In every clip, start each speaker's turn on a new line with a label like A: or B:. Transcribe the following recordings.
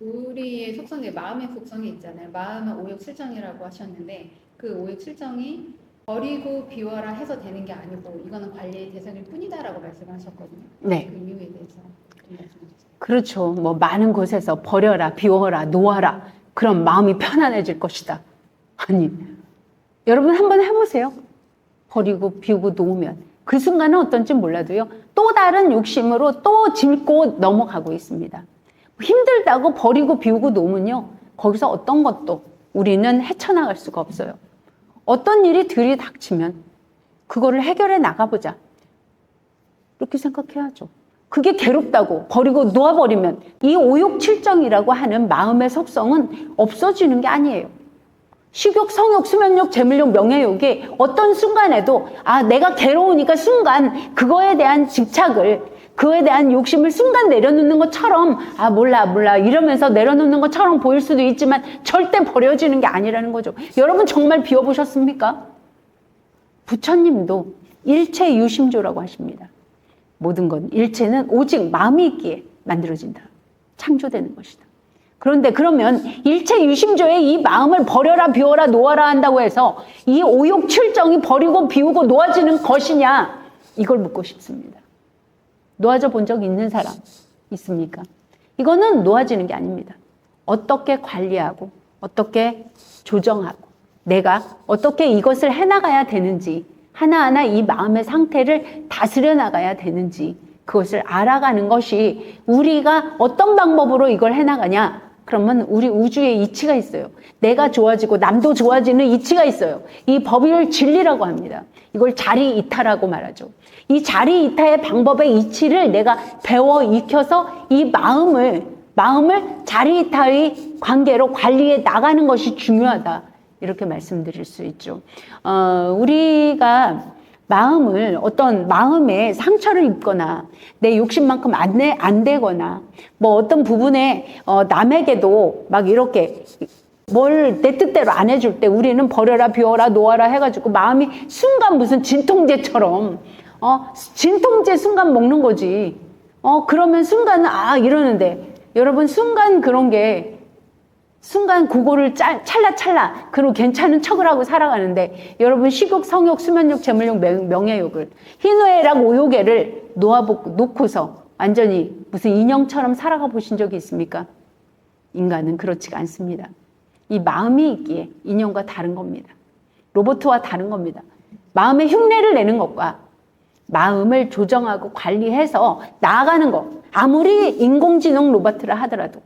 A: 우리의 속성에 마음의 속성이 있잖아요. 마음은 오욕 실정이라고 하셨는데 그 오욕 실정이 버리고 비워라 해서 되는 게 아니고 이거는 관리의 대상일 뿐이다라고 말씀하셨거든요.
B: 네.
A: 그 이유에 대해서.
B: 그렇죠. 뭐 많은 곳에서 버려라, 비워라, 놓아라. 그럼 마음이 편안해질 것이다. 아니, 여러분 한번 해보세요. 버리고 비우고 놓으면 그 순간은 어떤지 몰라도요. 또 다른 욕심으로 또 짚고 넘어가고 있습니다. 힘들다고 버리고 비우고 놓으면요. 거기서 어떤 것도 우리는 헤쳐나갈 수가 없어요. 어떤 일이 들이닥치면 그거를 해결해 나가보자. 이렇게 생각해야죠. 그게 괴롭다고 버리고 놓아버리면 이 오욕칠정이라고 하는 마음의 속성은 없어지는 게 아니에요. 식욕, 성욕, 수면욕, 재물욕, 명예욕이 어떤 순간에도 아 내가 괴로우니까 순간 그거에 대한 집착을 그거에 대한 욕심을 순간 내려놓는 것처럼 아 몰라 몰라 이러면서 내려놓는 것처럼 보일 수도 있지만 절대 버려지는 게 아니라는 거죠. 여러분 정말 비워보셨습니까? 부처님도 일체 유심조라고 하십니다. 모든 건 일체는 오직 마음이 있기에 만들어진다. 창조되는 것이다. 그런데 그러면 일체 유심조의 이 마음을 버려라 비워라 놓아라 한다고 해서 이 오욕 칠정이 버리고 비우고 놓아지는 것이냐 이걸 묻고 싶습니다. 놓아져 본 적 있는 사람 있습니까? 이거는 놓아지는 게 아닙니다. 어떻게 관리하고 어떻게 조정하고 내가 어떻게 이것을 해나가야 되는지 하나하나 이 마음의 상태를 다스려 나가야 되는지 그것을 알아가는 것이 우리가 어떤 방법으로 이걸 해나가냐 그러면 우리 우주에 이치가 있어요. 내가 좋아지고 남도 좋아지는 이치가 있어요. 이 법을 진리라고 합니다. 이걸 자리 이타라고 말하죠. 이 자리 이타의 방법의 이치를 내가 배워 익혀서 이 마음을 마음을 자리 이타의 관계로 관리해 나가는 것이 중요하다. 이렇게 말씀드릴 수 있죠. 어, 우리가 마음을 어떤 마음에 상처를 입거나 내 욕심만큼 안, 내, 안 되거나 뭐 어떤 부분에 어, 남에게도 막 이렇게 뭘 내 뜻대로 안 해줄 때 우리는 버려라 비워라 놓아라 해가지고 마음이 순간 무슨 진통제처럼 어 진통제 순간 먹는 거지. 어 그러면 순간 아 이러는데. 여러분 순간 그런 게 순간 그거를 짤, 찰나찰나 그리고 괜찮은 척을 하고 살아가는데 여러분 식욕, 성욕, 수면욕, 재물욕, 명- 명예욕을 희노애락, 오욕애를 놓아보, 놓고서 완전히 무슨 인형처럼 살아가 보신 적이 있습니까? 인간은 그렇지가 않습니다. 이 마음이 있기에 인형과 다른 겁니다. 로봇과 다른 겁니다. 마음의 흉내를 내는 것과 마음을 조정하고 관리해서 나아가는 것. 아무리 인공지능 로봇이라 하더라도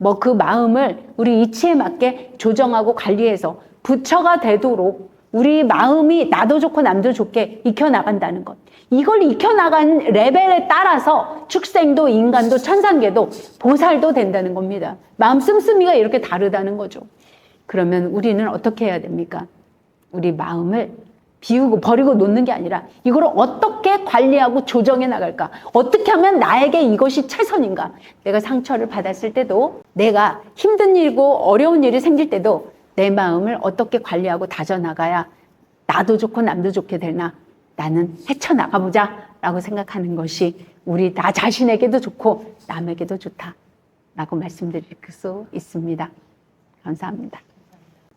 B: 뭐 그 마음을 우리 이치에 맞게 조정하고 관리해서 부처가 되도록 우리 마음이 나도 좋고 남도 좋게 익혀나간다는 것. 이걸 익혀나간 레벨에 따라서 축생도 인간도 천상계도 보살도 된다는 겁니다. 마음 씀씀이가 이렇게 다르다는 거죠. 그러면 우리는 어떻게 해야 됩니까? 우리 마음을 비우고 버리고 놓는 게 아니라 이걸 어떻게 관리하고 조정해 나갈까? 어떻게 하면 나에게 이것이 최선인가? 내가 상처를 받았을 때도 내가 힘든 일이고 어려운 일이 생길 때도 내 마음을 어떻게 관리하고 다져나가야 나도 좋고 남도 좋게 되나? 나는 헤쳐나가보자 라고 생각하는 것이 우리 나 자신에게도 좋고 남에게도 좋다 라고 말씀드릴 수 있습니다. 감사합니다.